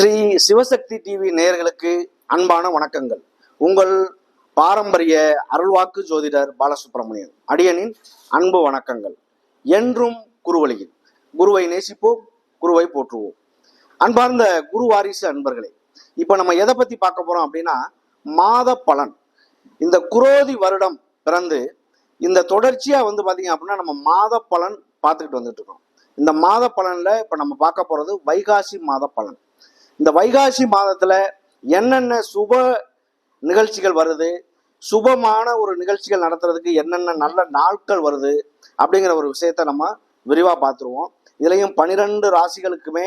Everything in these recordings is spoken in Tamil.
ஸ்ரீ சிவசக்தி டிவி நேயர்களுக்கு அன்பான வணக்கங்கள். உங்கள் பாரம்பரிய அருள்வாக்கு ஜோதிடர் பாலசுப்ரமணியன் அடியனின் அன்பு வணக்கங்கள். என்றும் குருவழியில். குருவை நேசிப்போம் குருவை போற்றுவோம். அன்பார்ந்த குரு வாரிசு அன்பர்களே இப்போ நம்ம எதை பத்தி பார்க்க போறோம் அப்படின்னா மாத பலன். இந்த குரோதி வருடம் பிறந்து இந்த தொடர்ச்சியா வந்து பாத்தீங்க அப்படின்னா நம்ம மாத பலன் பார்த்துக்கிட்டு வந்துட்டு இருக்கோம். இந்த மாத பலன்ல இப்ப நம்ம பார்க்க போறது வைகாசி மாத பலன். இந்த வைகாசி மாதத்துல என்னென்ன சுப நிகழ்ச்சிகள் வருது சுபமான ஒரு நிகழ்ச்சிகள் நடத்துறதுக்கு என்னென்ன நல்ல நாட்கள் வருது அப்படிங்கிற ஒரு விஷயத்த நம்ம விரிவா பார்த்துருவோம். இதுலயும் பனிரெண்டு ராசிகளுக்குமே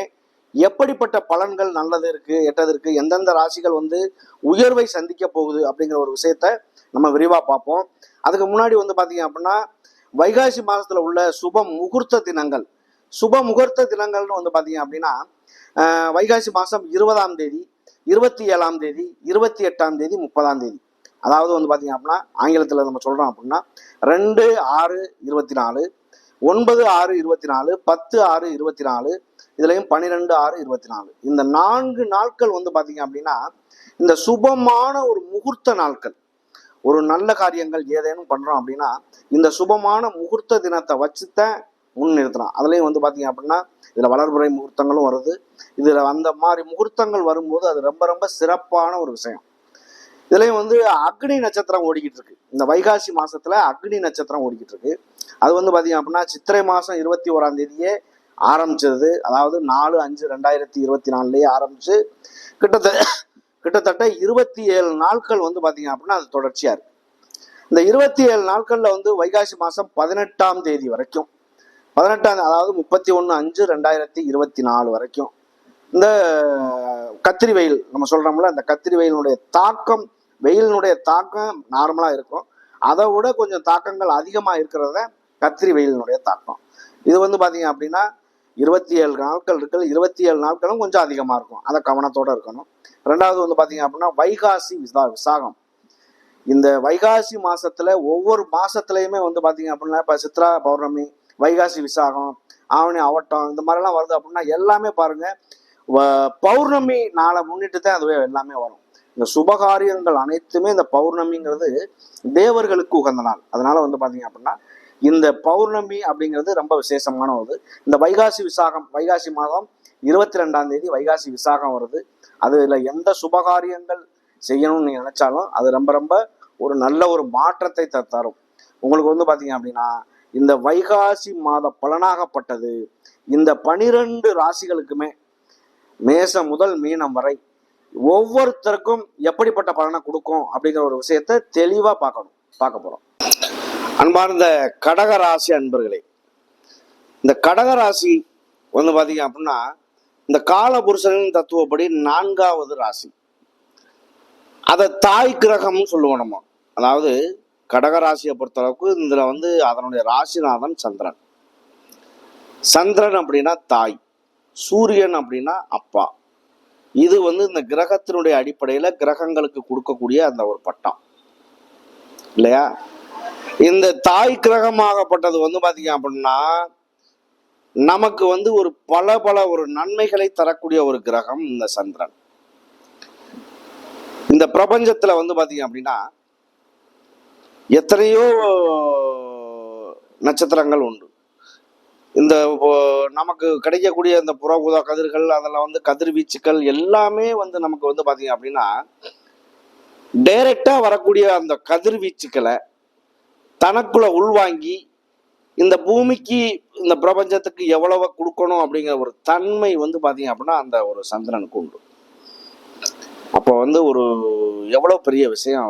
எப்படிப்பட்ட பலன்கள் நல்லது இருக்கு எட்டது இருக்கு எந்தெந்த ராசிகள் வந்து உயர்வை சந்திக்க போகுது அப்படிங்கிற ஒரு விஷயத்த நம்ம விரிவா பார்ப்போம். அதுக்கு முன்னாடி வந்து பாத்தீங்க அப்படின்னா வைகாசி மாதத்துல உள்ள சுப முகூர்த்த தினங்கள் சுப முகூர்த்த தினங்கள்னு வந்து பார்த்தீங்க அப்படின்னா வைகாசி மாதம் இருபதாம் தேதி இருபத்தி ஏழாம் தேதி இருபத்தி எட்டாம் தேதி முப்பதாம் தேதி. அதாவது வந்து பார்த்தீங்க அப்படின்னா ஆங்கிலத்தில் நம்ம சொல்கிறோம் அப்படின்னா ரெண்டு ஆறு இருபத்தி நாலு ஒன்பது ஆறு இருபத்தி நாலு பத்து ஆறு இருபத்தி நாலு இதுலேயும் பன்னிரெண்டு ஆறு இருபத்தி நாலு இந்த நான்கு நாட்கள் வந்து பார்த்தீங்க அப்படின்னா இந்த சுபமான ஒரு முகூர்த்த நாட்கள். ஒரு நல்ல காரியங்கள் ஏதேனும் பண்ணுறோம் அப்படின்னா இந்த சுபமான முகூர்த்த தினத்தை வச்சுத்தான் முன் நிறுத்தினான் அதுலேயும் வந்து பார்த்தீங்க அப்படின்னா இதில் வளர்புரை முகூர்த்தங்களும் வருது. இதில் அந்த மாதிரி முகூர்த்தங்கள் வரும்போது அது ரொம்ப ரொம்ப சிறப்பான ஒரு விஷயம். இதுலேயும் வந்து அக்னி நட்சத்திரம் ஓடிக்கிட்டு இருக்கு. இந்த வைகாசி மாசத்துல அக்னி நட்சத்திரம் ஓடிக்கிட்டு இருக்கு. அது வந்து பார்த்தீங்க அப்படின்னா சித்திரை மாதம் இருபத்தி ஓராம் தேதியே ஆரம்பிச்சது. அதாவது நாலு அஞ்சு ரெண்டாயிரத்தி இருபத்தி நாலுலேயே ஆரம்பிச்சு கிட்டத்தட்ட கிட்டத்தட்ட இருபத்தி ஏழு நாட்கள் வந்து பார்த்தீங்க அப்படின்னா அது தொடர்ச்சியாக இருக்கு. இந்த இருபத்தி ஏழு நாட்களில் வந்து வைகாசி மாதம் பதினெட்டாம் தேதி வரைக்கும். பதினெட்டாம் அதாவது முப்பத்தி ஒன்று அஞ்சு ரெண்டாயிரத்தி இருபத்தி நாலு வரைக்கும். இந்த கத்திரி வெயில் நம்ம சொல்றோம்ல அந்த கத்திரி வெயிலினுடைய தாக்கம் வெயிலினுடைய தாக்கம் நார்மலா இருக்கும். அதை விட கொஞ்சம் தாக்கங்கள் அதிகமாக இருக்கிறத கத்திரி வெயிலினுடைய தாக்கம். இது வந்து பாத்தீங்க அப்படின்னா இருபத்தி ஏழு நாட்கள் இருக்குது இருபத்தி ஏழு நாட்களும் கொஞ்சம் அதிகமாக இருக்கும். அதை கவனத்தோடு இருக்கணும். ரெண்டாவது வந்து பாத்தீங்க அப்படின்னா வைகாசி விசா விசாகம். இந்த வைகாசி மாசத்துல ஒவ்வொரு மாசத்துலயுமே வந்து பாத்தீங்க அப்படின்னா இப்ப சித்ரா பௌர்ணமி வைகாசி விசாகம் ஆவணி அவட்டம் இந்த மாதிரிலாம் வருது அப்படின்னா எல்லாமே பாருங்க பௌர்ணமி நாளை முன்னிட்டு தான் அதுவே எல்லாமே வரும். இந்த சுபகாரியங்கள் அனைத்துமே இந்த பௌர்ணமிங்கிறது தேவர்களுக்கு உகந்த நாள். அதனால வந்து பாத்தீங்க அப்படின்னா இந்த பௌர்ணமி அப்படிங்கிறது ரொம்ப விசேஷமான ஒரு இந்த வைகாசி விசாகம் வைகாசி மாதம் இருபத்தி ரெண்டாம் தேதி வைகாசி விசாகம் வருது. அதுல எந்த சுபகாரியங்கள் செய்யணும்னு நீங்க நினைச்சாலும் அது ரொம்ப ரொம்ப ஒரு நல்ல ஒரு மாற்றத்தை த- தரும். உங்களுக்கு வந்து பாத்தீங்க அப்படின்னா இந்த வைகாசி மாத பலனாகப்பட்டது. இந்த பனிரெண்டு ராசிகளுக்குமே மேசம் முதல் மீனம் வரை ஒவ்வொருத்தருக்கும் எப்படிப்பட்ட பலனை கொடுக்கும் அப்படிங்கிற ஒரு விஷயத்த தெளிவா பார்க்கணும் பார்க்க போறோம். அன்பார்ந்த கடக ராசி அன்பர்களே இந்த கடக ராசி வந்து பாத்தீங்க அப்படின்னா இந்த காலபுருஷனின் தத்துவப்படி நான்காவது ராசி. அதை தாய் கிரகம்னு சொல்லுவோம் நம்ம. அதாவது கடக ராசியை பொறுத்தளவுக்கு இதுல வந்து அதனுடைய ராசிநாதன் சந்திரன். சந்திரன் அப்படின்னா தாய் சூரியன் அப்படின்னா அப்பா. இது வந்து இந்த கிரகத்தினுடைய அடிப்படையில கிரகங்களுக்கு கொடுக்கக்கூடிய அந்த ஒரு பட்டம். இல்லையா? இந்த தாய் கிரகமாகப்பட்டது வந்து பாத்தீங்க அப்படின்னா நமக்கு வந்து ஒரு பல பல ஒரு நன்மைகளை தரக்கூடிய ஒரு கிரகம் இந்த சந்திரன். இந்த பிரபஞ்சத்துல வந்து பாத்தீங்க அப்படின்னா எத்தனையோ நட்சத்திரங்கள் உண்டு. இந்த நமக்கு கிடைக்கக்கூடிய இந்த புற கதிர்கள் அதெல்லாம் வந்து கதிர்வீச்சுக்கள் எல்லாமே வந்து நமக்கு வந்து பார்த்தீங்க அப்படின்னா டைரக்டா வரக்கூடிய அந்த கதிர்வீச்சுக்களை தனக்குள்ள உள்வாங்கி இந்த பூமிக்கு இந்த பிரபஞ்சத்துக்கு எவ்வளவு கொடுக்கணும் அப்படிங்கிற ஒரு தன்மை வந்து பார்த்தீங்க அப்படின்னா அந்த ஒரு சந்திரனுக்கு உண்டு. அப்போ வந்து ஒரு எவ்வளோ பெரிய விஷயம்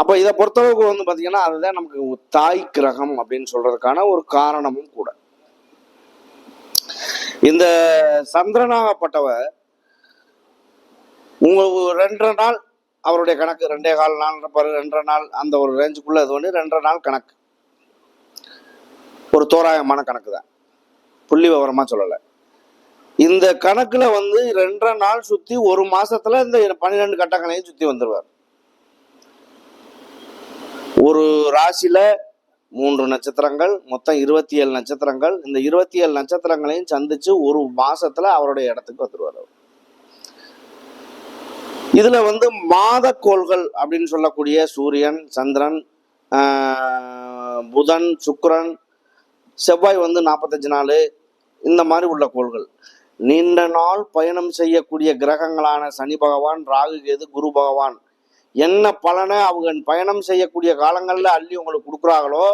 அப்போ இதை பொறுத்தளவுக்கு வந்து பார்த்தீங்கன்னா அதுதான் நமக்கு தாய் கிரகம் அப்படின்னு சொல்றதுக்கான ஒரு காரணமும் கூட. இந்த சந்திரனாகப்பட்டவர் உங்க ரெண்டரை நாள் அவருடைய கணக்கு ரெண்டே கால் நாள் ரெண்டரை நாள் அந்த ஒரு ரேஞ்சுக்குள்ள இது வந்து ரெண்டரை நாள் கணக்கு. ஒரு தோராயமான கணக்கு தான். புள்ளி விவரமா சொல்லலை. இந்த கணக்குல வந்து ரெண்டரை நாள் சுத்தி ஒரு மாசத்துல இந்த பன்னிரெண்டு கட்டங்களையும் சுத்தி வந்துருவார். ஒரு ராசியில மூன்று நட்சத்திரங்கள் மொத்தம் இருபத்தி ஏழு நட்சத்திரங்கள். இந்த இருபத்தி ஏழு நட்சத்திரங்களையும் சந்திச்சு ஒரு மாசத்துல அவருடைய இடத்துக்கு வந்துருவார் அவர். இதுல வந்து மாதக்கோள்கள் அப்படின்னு சொல்லக்கூடிய சூரியன் சந்திரன் புதன் சுக்கரன் செவ்வாய் வந்து நாற்பத்தஞ்சு நாள் இந்த மாதிரி உள்ள கோள்கள். நீண்ட நாள் பயணம் செய்யக்கூடிய கிரகங்களான சனி பகவான் ராகு கேது குரு பகவான். என்ன பலனை அவங்க பயணம் செய்யக்கூடிய காலங்களில் அள்ளி உங்களுக்கு கொடுக்குறாங்களோ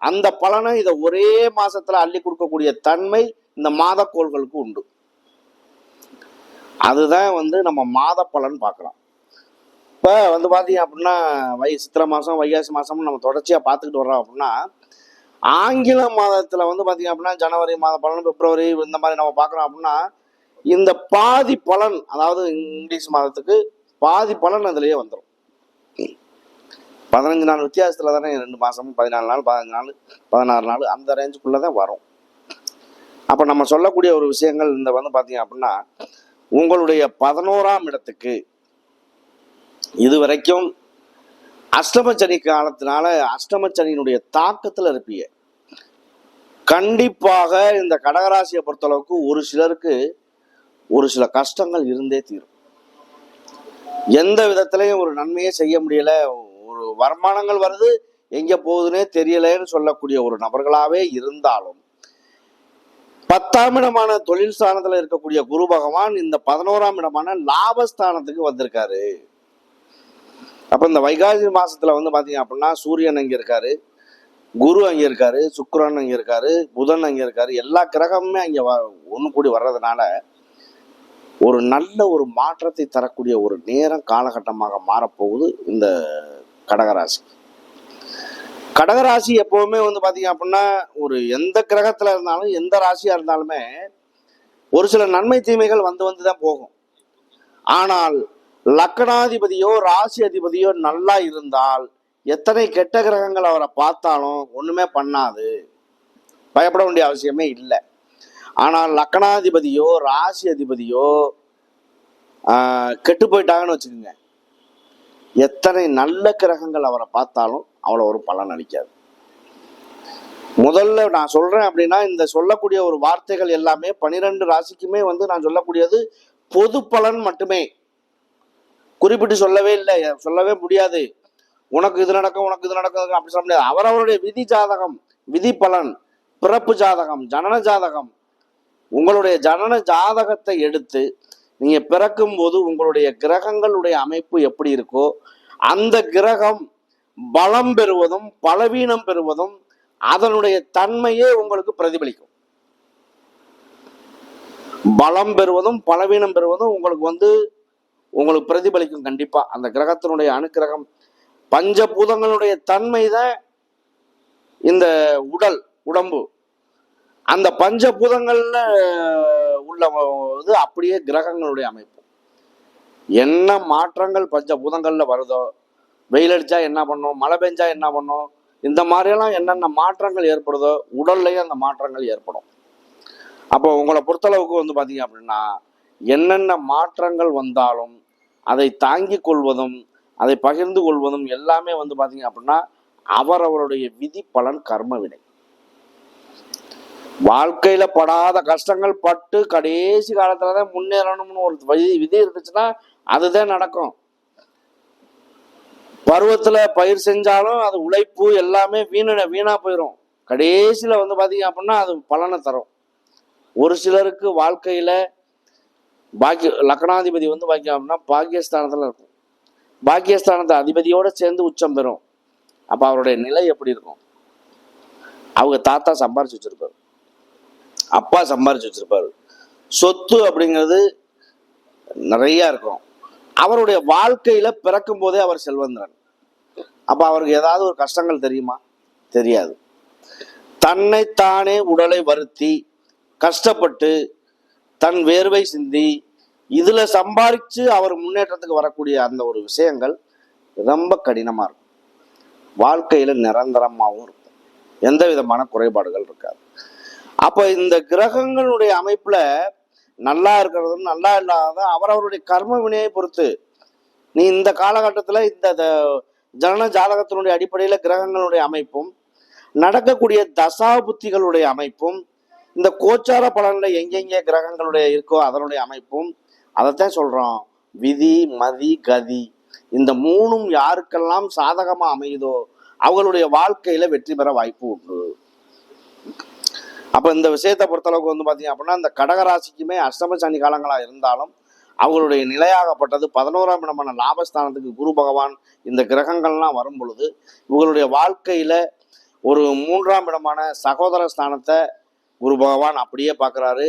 அந்த பலனை இதை ஒரே மாசத்துல அள்ளி கொடுக்கக்கூடிய தன்மை இந்த மாதக்கோள்களுக்கு உண்டு. அதுதான் வந்து நம்ம மாத பலன் பார்க்கலாம். இப்போ வந்து பார்த்தீங்க அப்படின்னா வை சித்திரை மாதம் வைகாசி மாதம்னு நம்ம தொடர்ச்சியாக பார்த்துக்கிட்டு வர்றோம் அப்படின்னா ஆங்கில மாதத்தில் வந்து பார்த்தீங்க அப்படின்னா ஜனவரி மாத பலன் பிப்ரவரி இந்த மாதிரி நம்ம பார்க்குறோம் அப்படின்னா இந்த பாதி பலன் அதாவது இங்கிலீஷ் மாதத்துக்கு பாதி பலன் அதுலேயே வந்துடும் பதினஞ்சு நாள் வித்தியாசத்தில் தானே ரெண்டு மாதமும் பதினாலு நாள் பதினஞ்சு நாள் பதினாறு நாள் அந்த ரேஞ்சுக்குள்ளே தான் வரும். அப்போ நம்ம சொல்லக்கூடிய ஒரு விஷயங்கள் இந்த வந்து பார்த்தீங்க அப்படின்னா உங்களுடைய பதினோராம் இடத்துக்கு இது வரைக்கும் அஷ்டமச்சனி காலத்தினால அஷ்டமச்சனியினுடைய தாக்கத்தில் இருப்பீங்க. கண்டிப்பாக இந்த கடகராசியை பொறுத்தளவுக்கு ஒரு சிலருக்கு ஒரு சில கஷ்டங்கள் இருந்தே தீரும். எந்த விதத்திலையும் ஒரு நன்மையே செய்ய முடியல ஒரு வருமானங்கள் வருது எங்கே போகுதுன்னே தெரியலன்னு சொல்லக்கூடிய ஒரு நபர்களாகவே இருந்தாலும் பத்தாம் இடமான தொழில் ஸ்தானத்தில் இருக்கக்கூடிய குரு பகவான் இந்த பதினோராம் இடமான லாபஸ்தானத்துக்கு வந்திருக்காரு. அப்போ இந்த வைகாசி மாசத்துல வந்து பார்த்தீங்க அப்படின்னா சூரியன் அங்கே இருக்காரு குரு அங்கே இருக்காரு சுக்கரன் அங்கே இருக்காரு புதன் அங்கே இருக்காரு எல்லா கிரகமுமே அங்கே வ- ஒன்று கூடி வர்றதுனால ஒரு நல்ல ஒரு மாற்றத்தை தரக்கூடிய ஒரு நேரம் காலகட்டமாக மாறப்போகுது இந்த கடகராசி. கடகராசி எப்பவுமே வந்து பார்த்தீங்க அப்படின்னா ஒரு எந்த கிரகத்தில் இருந்தாலும் எந்த ராசியாக இருந்தாலுமே ஒரு சில நன்மை தீமைகள் வந்து வந்து தான் போகும். ஆனால் லக்கணாதிபதியோ ராசி அதிபதியோ நல்லா இருந்தால் எத்தனை கெட்ட கிரகங்கள் அவரை பார்த்தாலும் ஒன்றுமே பண்ணாது. பயப்பட வேண்டிய அவசியமே இல்லை. ஆனால் லக்கணாதிபதியோ ராசி அதிபதியோ கெட்டு போயிட்டாங்கன்னு வச்சுக்கோங்க. எத்தனை நல்ல கிரகங்கள் அவரை பார்த்தாலும் அவ்வளோ ஒரு பலன் அளிக்காது. முதல்ல நான் சொல்றேன் அப்படின்னா இந்த சொல்லக்கூடிய ஒரு வார்த்தைகள் எல்லாமே பனிரெண்டு ராசிக்குமே வந்து நான் சொல்லக்கூடியது பொது பலன் மட்டுமே. குறிப்பிட்டு சொல்லவே இல்லை சொல்லவே முடியாது. உனக்கு இது நடக்கும் உனக்கு இது நடக்கும் அப்படி சொல்ல முடியாது. அவரவருடைய விதி ஜாதகம் விதி பலன் பிறப்பு ஜாதகம் ஜனன ஜாதகம் உங்களுடைய ஜனன ஜாதகத்தை எடுத்து நீங்க பிறக்கும் போது உங்களுடைய கிரகங்களுடைய அமைப்பு எப்படி இருக்கோ அந்த கிரகம் பலம் பெறுவதும் பலவீனம் பெறுவதும் அதனுடைய தன்மையே உங்களுக்கு பிரதிபலிக்கும். பலம் பெறுவதும் பலவீனம் பெறுவதும் உங்களுக்கு வந்து உங்களுக்கு பிரதிபலிக்கும் கண்டிப்பா. அந்த கிரகத்தினுடைய அணுக்கிரகம் பஞ்சபூதங்களுடைய தன்மை தான் இந்த உடல் உடம்பு. அந்த பஞ்சபூதங்கள்ல உள்ள இது அப்படியே கிரகங்களுடைய அமைப்பு. என்ன மாற்றங்கள் பஞ்சபூதங்கள்ல வருதோ வெயில் அடிச்சா என்ன பண்ணும் மழை பெஞ்சா என்ன பண்ணும் இந்த மாதிரியெல்லாம் என்னென்ன மாற்றங்கள் ஏற்படுதோ உடல்லையும் அந்த மாற்றங்கள் ஏற்படும். அப்போ உங்களை பொறுத்தளவுக்கு வந்து பார்த்தீங்க அப்படின்னா என்னென்ன மாற்றங்கள் வந்தாலும் அதை தாங்கி கொள்வதும் அதை பகிர்ந்து கொள்வதும் எல்லாமே வந்து பார்த்தீங்க அப்படின்னா அவரவருடைய விதி பலன் கர்ம வினை. வாழ்க்கையில படாத கஷ்டங்கள் பட்டு கடைசி காலத்துல தான் முன்னேறணும்னு ஒரு விதி விதி இருந்துச்சுன்னா அதுதான் நடக்கும். பருவத்துல பயிர் செஞ்சாலும் அது உழைப்பு எல்லாமே வீண வீணா போயிடும் கடைசியில வந்து பாத்தீங்க அப்படின்னா அது பலனை தரும். ஒரு சிலருக்கு வாழ்க்கையில பாக்கிய லக்னாதிபதி வந்து பாக்கியம் அப்படின்னா பாக்கியஸ்தானத்துல இருக்கும். பாக்கியஸ்தானத்தை அதிபதியோட சேர்ந்து உச்சம் பெறும். அப்ப அவருடைய நிலை எப்படி இருக்கும்? அவங்க தாத்தா சம்பாரிச்சு வச்சிருப்பாரு. அப்பா சம்பாரிச்சு வச்சிருப்பாரு. சொத்து அப்படிங்கிறது நிறைய இருக்கும். அவருடைய வாழ்க்கையில பிறக்கும் போதே அவர் செல்வந்தரன். அப்ப அவருக்கு ஏதாவது ஒரு கஷ்டங்கள் தெரியுமா? தெரியாது. தன்னைத்தானே உடலை வருத்தி கஷ்டப்பட்டு தன் வேர்வை சிந்தி இதுல சம்பாதிச்சு அவர் முன்னேற்றத்துக்கு வரக்கூடிய அந்த ஒரு விஷயங்கள் ரொம்ப கடினமா இருக்கும். வாழ்க்கையில நிரந்தரமாகவும் இருக்கும். எந்த விதமான குறைபாடுகள் இருக்காது. அப்போ இந்த கிரகங்களுடைய அமைப்புல நல்லா இருக்கிறதும் நல்லா இல்லாத அவரவருடைய கர்ம வினையை பொறுத்து நீ இந்த காலகட்டத்தில் இந்த த- ஜனன ஜாதகத்தினுடைய அடிப்படையில் கிரகங்களுடைய அமைப்பும் நடக்கக்கூடிய தசா புத்திகளுடைய அமைப்பும் இந்த கோச்சார பலனில் எங்கெங்கே கிரகங்களுடைய இருக்கோ அதனுடைய அமைப்பும் அதைத்தான் சொல்கிறோம் விதி மதி கதி இந்த மூணும் யாருக்கெல்லாம் சாதகமாக அமையுதோ அவங்களுடைய வாழ்க்கையில் வெற்றி பெற வாய்ப்பு உண்டு. அப்போ இந்த விஷயத்தை பொறுத்தளவுக்கு வந்து பார்த்தீங்க அப்படின்னா இந்த கடகராசிக்குமே அஷ்டம சனி காலங்களாக இருந்தாலும் அவங்களுடைய நிலையாகப்பட்டது பதினோராம் இடமான லாபஸ்தானத்துக்கு குரு பகவான் இந்த கிரகங்கள்லாம் வரும் பொழுது இவங்களுடைய வாழ்க்கையில ஒரு மூன்றாம் இடமான சகோதர ஸ்தானத்தை குரு பகவான் அப்படியே பார்க்குறாரு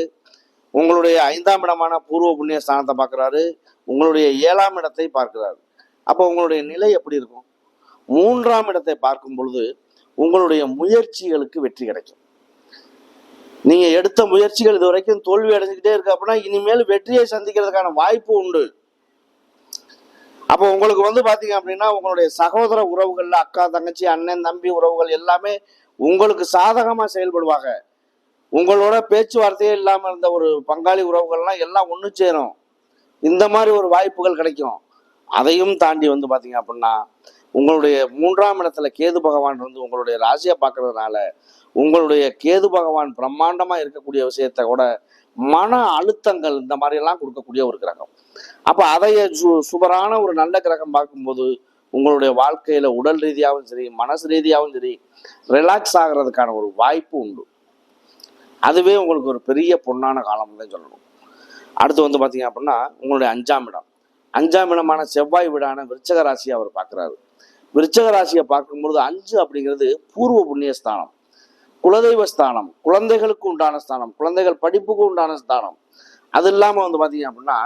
உங்களுடைய ஐந்தாம் இடமான பூர்வ புண்ணிய ஸ்தானத்தை பார்க்குறாரு உங்களுடைய ஏழாம் இடத்தை பார்க்கிறாரு. அப்போ உங்களுடைய நிலை எப்படி இருக்கும்? மூன்றாம் இடத்தை பார்க்கும் பொழுது உங்களுடைய முயற்சிகளுக்கு வெற்றி கிடைக்கும். நீங்க எடுத்த முயற்சிகள் இது வரைக்கும் தோல்வி அடைஞ்சுக்கிட்டே இருக்கு அப்படின்னா இனிமேல் வெற்றியை சந்திக்கிறதுக்கான வாய்ப்பு உண்டு. அப்போ உங்களுக்கு வந்து பாத்தீங்க அப்படின்னா உங்களுடைய சகோதர உறவுகள்ல அக்கா தங்கச்சி அண்ணன் தம்பி உறவுகள் எல்லாமே உங்களுக்கு சாதகமா செயல்படுவாங்க. உங்களோட பேச்சுவார்த்தையே இல்லாம இருந்த ஒரு பங்காளி உறவுகள்லாம் எல்லாம் ஒன்று சேரும். இந்த மாதிரி ஒரு வாய்ப்புகள் கிடைக்கும். அதையும் தாண்டி வந்து பாத்தீங்க அப்படின்னா உங்களுடைய மூன்றாம் இடத்துல கேது பகவான் இருந்து உங்களுடைய ராசியை பார்க்கறதுனால உங்களுடைய கேது பகவான் பிரம்மாண்டமா இருக்கக்கூடிய விஷயத்த கூட மன அழுத்தங்கள் இந்த மாதிரி எல்லாம் கொடுக்கக்கூடிய ஒரு கிரகம். அப்ப அதைய சு சுபரான ஒரு நல்ல கிரகம் பார்க்கும்போது உங்களுடைய வாழ்க்கையில உடல் ரீதியாகவும் சரி மனசு ரீதியாகவும் சரி ரிலாக்ஸ் ஆகிறதுக்கான ஒரு வாய்ப்பு உண்டு. அதுவே உங்களுக்கு ஒரு பெரிய பொன்னான காலம் தான் சொல்லணும். அடுத்து வந்து பார்த்தீங்க அப்படின்னா உங்களுடைய அஞ்சாம் இடம். அஞ்சாம் இடமான செவ்வாய் வீடான விருச்சக ராசியை அவர் பார்க்குறாரு. விருச்சக ராசியை பார்க்கும்பொழுது அஞ்சு அப்படிங்கிறது பூர்வ புண்ணிய ஸ்தானம். குலதெய்வ ஸ்தானம் குழந்தைகளுக்கு உண்டான ஸ்தானம் குழந்தைகள் படிப்புக்கு உண்டான ஸ்தானம். அது இல்லாமல் வந்து பார்த்தீங்க அப்படின்னா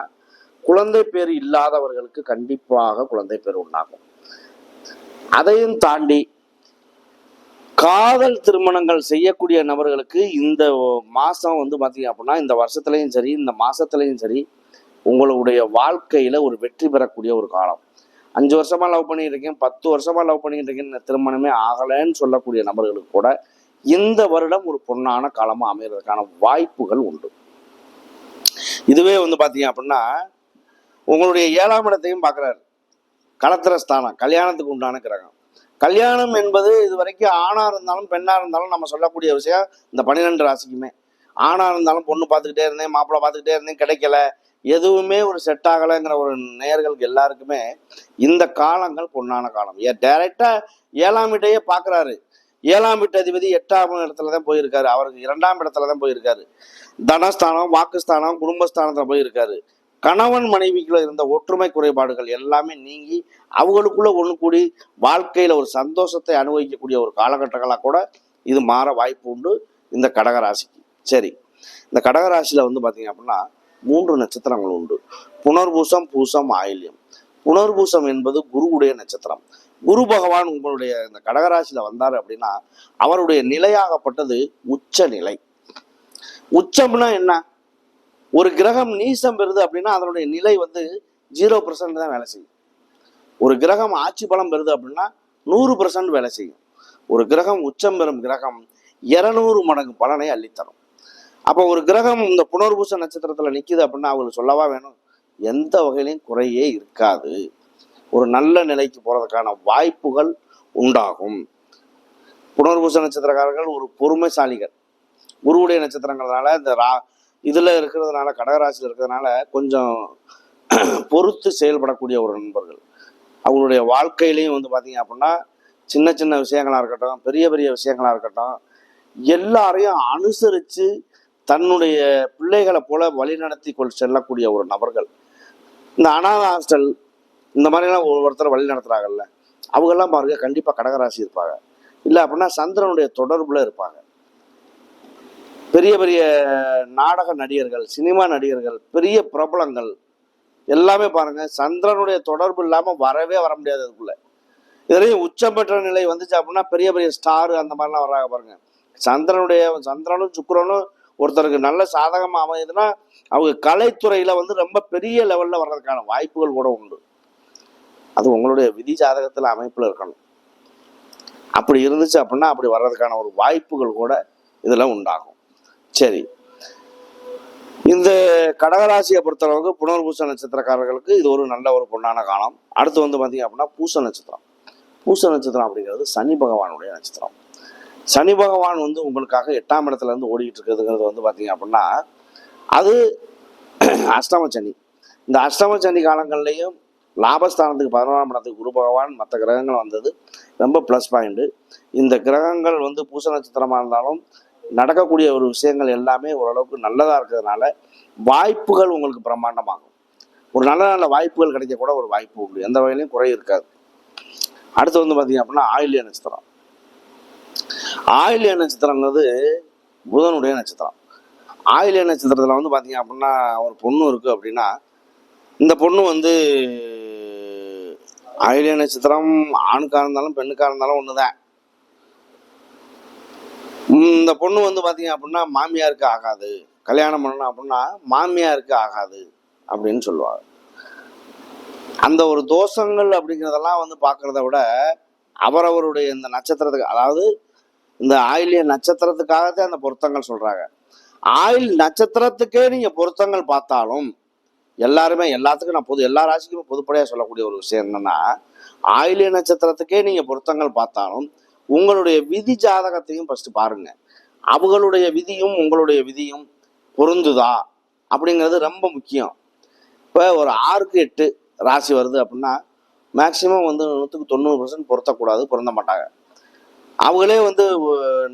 குழந்தை பேர் இல்லாதவர்களுக்கு கண்டிப்பாக குழந்தை பேர் உண்டாகும். அதையும் தாண்டி காதல் திருமணங்கள் செய்யக்கூடிய நபர்களுக்கு இந்த மாதம் வந்து பார்த்தீங்க அப்படின்னா இந்த வருஷத்துலையும் சரி இந்த மாதத்துலையும் சரி உங்களுடைய வாழ்க்கையில் ஒரு வெற்றி பெறக்கூடிய ஒரு காலம். அஞ்சு வருஷமா லவ் பண்ணிட்டு இருக்கேன். பத்து வருஷமா லவ் பண்ணிட்டு இருக்கேன். திருமணமே ஆகலைன்னு சொல்லக்கூடிய நபர்களுக்கு கூட இந்த வருடம் ஒரு பொண்ணான காலமா அமைகிறதுக்கான வாய்ப்புகள் உண்டு. இதுவே வந்து பாத்தீங்க அப்படின்னா உங்களுடைய ஏழாம் இடத்தையும் பார்க்குறாரு களத்திர ஸ்தானம் கல்யாணத்துக்கு உண்டான கிரகம். கல்யாணம் என்பது இது வரைக்கும் ஆணா இருந்தாலும் பெண்ணா இருந்தாலும் நம்ம சொல்லக்கூடிய விஷயம் இந்த பன்னிரெண்டு ராசிக்குமே. ஆணா இருந்தாலும் பொண்ணு பார்த்துக்கிட்டே இருந்தேன் மாப்பிள்ளை பார்த்துக்கிட்டே இருந்தேன் கிடைக்கல. எதுவுமே ஒரு செட் ஆகலைங்கிற ஒரு நேயர்களுக்கு எல்லாருக்குமே இந்த காலங்கள் பொன்னான காலம். ஏ டைரக்டா ஏழாம் வீட்டையே பார்க்குறாரு ஏழாம் வீட்டு அதிபதி எட்டாம் இடத்துல தான் போயிருக்காரு. அவருக்கு இரண்டாம் இடத்துல தான் போயிருக்காரு. தனஸ்தானம் வாக்குஸ்தானம் குடும்பஸ்தானத்துல போயிருக்காரு. கணவன் மனைவிக்குள்ள இருந்த ஒற்றுமை குறைபாடுகள் எல்லாமே நீங்கி அவங்களுக்குள்ள ஒன்று கூடி வாழ்க்கையில ஒரு சந்தோஷத்தை அனுபவிக்கக்கூடிய ஒரு காலகட்டங்களாக கூட இது மாற வாய்ப்பு உண்டு இந்த கடகராசிக்கு. சரி இந்த கடகராசியில வந்து பாத்தீங்க அப்படின்னா மூன்று நட்சத்திரங்கள் உண்டு. புனர்பூசம் பூசம் ஆயில்யம். புனர்பூசம் என்பது குருவுடைய நட்சத்திரம். குரு பகவான் உங்களுடைய இந்த கடகராசியில் வந்தாரு அப்படின்னா அவருடைய நிலையாகப்பட்டது உச்ச நிலை. உச்சம்னா என்ன? ஒரு கிரகம் நீசம் பெறுது அப்படின்னா அதனுடைய நிலை வந்து ஜீரோ பர்சன்ட் தான் வேலை செய்யும். ஒரு கிரகம் ஆட்சி பலம் பெறுது அப்படின்னா நூறு பர்சன்ட் வேலை செய்யும். ஒரு கிரகம் உச்சம் பெறும் கிரகம் இருநூறு மடங்கு பலனை அள்ளித்தரும். அப்போ ஒரு கிரகம் இந்த புனர்பூச நட்சத்திரத்தில் நிற்கிது அப்படின்னா அவங்களுக்கு சொல்லவா வேணும்? எந்த வகையிலையும் குறையே இருக்காது. ஒரு நல்ல நிலைக்கு போகிறதுக்கான வாய்ப்புகள் உண்டாகும். புனர்பூச நட்சத்திரக்காரர்கள் ஒரு பொறுமைசாலிகள். குருவுடைய நட்சத்திரங்கிறதுனால இந்த ரா இதில் இருக்கிறதுனால கடகராசியில் இருக்கிறதுனால கொஞ்சம் பொறுத்து செயல்படக்கூடிய ஒரு நண்பர்கள். அவங்களுடைய வாழ்க்கையிலையும் வந்து பார்த்தீங்க அப்படின்னா சின்ன சின்ன விஷயங்களாக இருக்கட்டும் பெரிய பெரிய விஷயங்களாக இருக்கட்டும் எல்லாரையும் அனுசரித்து தன்னுடைய பிள்ளைகளை போல வழிநடத்தி கொள் செல்லக்கூடிய ஒரு நபர்கள். இந்த அனாத ஹாஸ்டல் இந்த மாதிரிலாம் ஒரு ஒருத்தர் வழி நடத்துகிறாங்கல்ல அவங்கெல்லாம் பாருங்க கண்டிப்பாக கடகராசி இருப்பாங்க. இல்லை அப்படின்னா சந்திரனுடைய தொடர்புல இருப்பாங்க. பெரிய பெரிய நாடக நடிகர்கள் சினிமா நடிகர்கள் பெரிய பிரபலங்கள் எல்லாமே பாருங்க சந்திரனுடைய தொடர்பு இல்லாமல் வரவே வர முடியாது அதுக்குள்ள. இதுலேயும் உச்சம் பெற்ற நிலை வந்துச்சு அப்படின்னா பெரிய பெரிய ஸ்டார் அந்த மாதிரிலாம் வர்றாங்க பாருங்க. சந்திரனுடைய சந்திரனும் சுக்கரனும் ஒருத்தருக்கு நல்ல சாதகமாக அமையுதுன்னா அவங்க கலைத்துறையில் வந்து ரொம்ப பெரிய லெவலில் வர்றதுக்கான வாய்ப்புகள் கூட உண்டு. அது உங்களுடைய விதி சாதகத்தில் அமைப்பில் இருக்கணும். அப்படி இருந்துச்சு அப்படின்னா அப்படி வர்றதுக்கான ஒரு வாய்ப்புகள் கூட இதில் உண்டாகும். சரி. இந்த கடகராசியை பொறுத்தளவுக்கு புனர்பூச நட்சத்திரக்காரர்களுக்கு இது ஒரு நல்ல ஒரு பொண்ணான காலம். அடுத்து வந்து பார்த்தீங்க அப்படின்னா பூச நட்சத்திரம். பூச நட்சத்திரம் அப்படிங்கிறது சனி பகவானுடைய நட்சத்திரம். சனி பகவான் வந்து உங்களுக்காக எட்டாம் இடத்துல இருந்து ஓடிக்கிட்டு இருக்கிறதுங்கிறது வந்து பார்த்தீங்க அப்படின்னா அது அஷ்டம சனி. இந்த அஷ்டம சனி காலங்கள்லையும் லாபஸ்தானத்துக்கு பதினோராம் இடத்துக்கு குரு பகவான் மற்ற கிரகங்கள் வந்தது. ரொம்ப ப்ளஸ் பாயிண்ட்டு இந்த கிரகங்கள் வந்து பூச நட்சத்திரமாக இருந்தாலும் நடக்கக்கூடிய ஒரு விஷயங்கள் எல்லாமே ஓரளவுக்கு நல்லதாக இருக்கிறதுனால வாய்ப்புகள் உங்களுக்கு பிரம்மாண்டமாகும். ஒரு நல்ல நல்ல வாய்ப்புகள் கிடைக்க கூட ஒரு வாய்ப்பு உண்டு. எந்த வகையிலையும் குறை இருக்காது. அடுத்து வந்து பார்த்தீங்க அப்படின்னா ஆயில்ய நட்சத்திரம். ஆயிலிய நட்சத்திரங்கிறது புதனுடைய நட்சத்திரம். ஆயிலிய நட்சத்திரத்தில் வந்து பார்த்தீங்க அப்படின்னா ஒரு பொண்ணு இருக்குது அப்படின்னா இந்த பொண்ணு வந்து ஆயிலிய நட்சத்திரம் ஆணுக்காக இருந்தாலும் பெண்ணுக்காக இருந்தாலும் ஒன்று தான் இந்த பொண்ணு வந்து பார்த்தீங்க அப்படின்னா மாமியாருக்கு ஆகாது. கல்யாணம் பண்ணணும் அப்படின்னா மாமியாருக்கு ஆகாது அப்படின்னு சொல்லுவாங்க. அந்த ஒரு தோஷங்கள் அப்படிங்கிறதெல்லாம் வந்து பார்க்குறத விட அவரவருடைய இந்த நட்சத்திரத்துக்கு அதாவது இந்த ஆயிலிய நட்சத்திரத்துக்காகத்தான் அந்த பொருத்தங்கள் சொல்றாங்க. ஆயில் நட்சத்திரத்துக்கே நீங்க பொருத்தங்கள் பார்த்தாலும் எல்லாருமே எல்லாத்துக்கும் நான் பொது எல்லா ராசிக்குமே பொதுப்படையாக சொல்லக்கூடிய ஒரு விஷயம் என்னன்னா ஆயிலிய நட்சத்திரத்துக்கே நீங்க பொருத்தங்கள் பார்த்தாலும் உங்களுடைய விதி ஜாதகத்தையும் ஃபர்ஸ்ட் பாருங்க. அவங்களுடைய விதியும் உங்களுடைய விதியும் பொருந்துதா? அப்படிங்கிறது ரொம்ப முக்கியம். இப்போ ஒரு ஆறுக்கு எட்டு ராசி வருது அப்படின்னா மேக்சிமம் வந்து நூற்றுக்கு தொண்ணூறு பர்சன்ட் பொருத்தக்கூடாது பொருந்த மாட்டாங்க. அவங்களே வந்து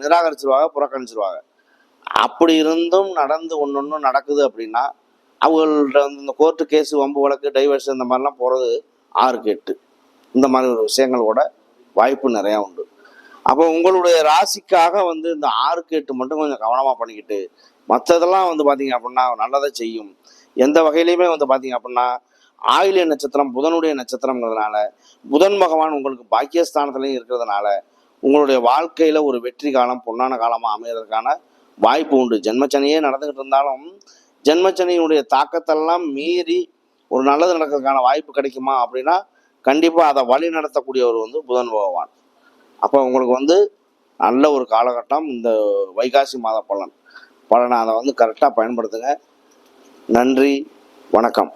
நிராகரிச்சிருவாங்க புறக்கணிச்சிருவாங்க. அப்படி இருந்தும் நடந்து ஒன்று ஒன்றும் நடக்குது அப்படின்னா அவங்கள்ட்ட வந்து இந்த கோர்ட்டு கேஸ் வம்பு வழக்கு டைவர்ஸ் இந்த மாதிரிலாம் போகிறது ஆறுக்கு எட்டு இந்த மாதிரி ஒரு விஷயங்கள் கூட வாய்ப்பு நிறையா உண்டு. அப்போ உங்களுடைய ராசிக்காக வந்து இந்த ஆறுக்கு எட்டு மட்டும் கொஞ்சம் கவனமாக பண்ணிக்கிட்டு மற்றதெல்லாம் வந்து பார்த்தீங்க அப்படின்னா நல்லதை செய்யும். எந்த வகையிலையுமே வந்து பார்த்தீங்க அப்படின்னா ஆயிலிய நட்சத்திரம் புதனுடைய நட்சத்திரங்கிறதுனால புதன் பகவான் உங்களுக்கு பாக்கியஸ்தானத்துலையும் இருக்கிறதுனால உங்களுடைய வாழ்க்கையில ஒரு வெற்றி காலம் பொன்னான காலமாக அமைகிறதுக்கான வாய்ப்பு உண்டு. ஜென்மச்சனையே நடந்துகிட்டு இருந்தாலும் ஜென்மச்சனையினுடைய தாக்கத்தெல்லாம் மீறி ஒரு நல்லது நடக்கிறதுக்கான வாய்ப்பு கிடைக்குமா அப்படின்னா கண்டிப்பாக அதை வழி நடத்தக்கூடியவர் வந்து புதன் பகவான். அப்போ உங்களுக்கு வந்து நல்ல ஒரு காலகட்டம் இந்த வைகாசி மாத பலன். பலனை அதை வந்து கரெக்டாக பயன்படுத்துங்க. நன்றி வணக்கம்.